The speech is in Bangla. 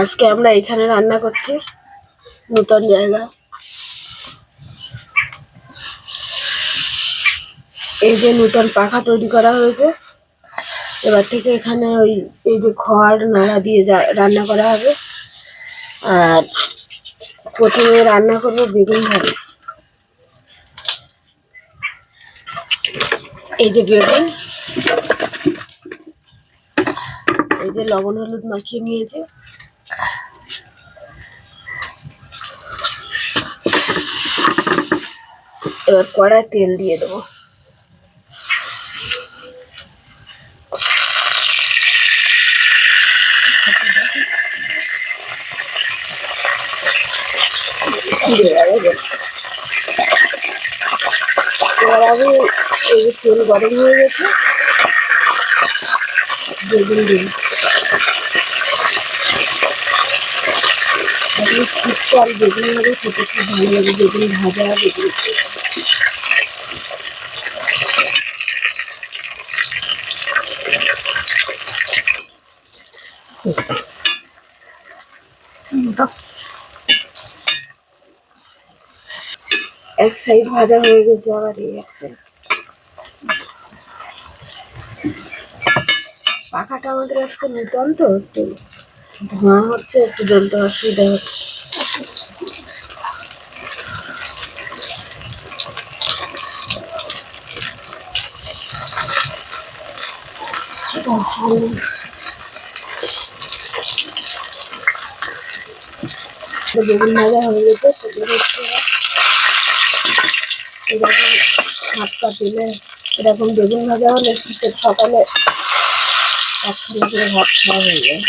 আজকে আমরা এখানে রান্না করছি নতুন জায়গা। এই যে নতুন পাখা তৈরি করা হয়েছে। এবার থেকে এখানে ওই এই যে খড়, নাড়া দিয়ে রান্না করা হবে। আর প্রথমে রান্না করব বেগুন ভাজি। এই যে বেগুন। এই যে লবণ, হলুদ মাখিয়ে নিয়েছে। এবার কড়ায় তেল দিয়ে দেবো। এবার আমি তেল গরম হয়ে গেছে। বেগুন দিন। এখন শুক্তো আর বেগুন খেতে খুব ভালো লাগে বেগুন ভাজা বেগুন এক সাইড ভাজা হয়ে গেছে আবার এই এক সাইড পাখাটা আমাদের আজকে নতুন তো একটু ধোঁয়া হচ্ছে, একটু জ্বলতে অসুবিধা হচ্ছে। বেগুন ভাজা এরকম এরকম বেগুন ভাজা হলে শীতের সকালে ভাত খাওয়া হয়ে যায়।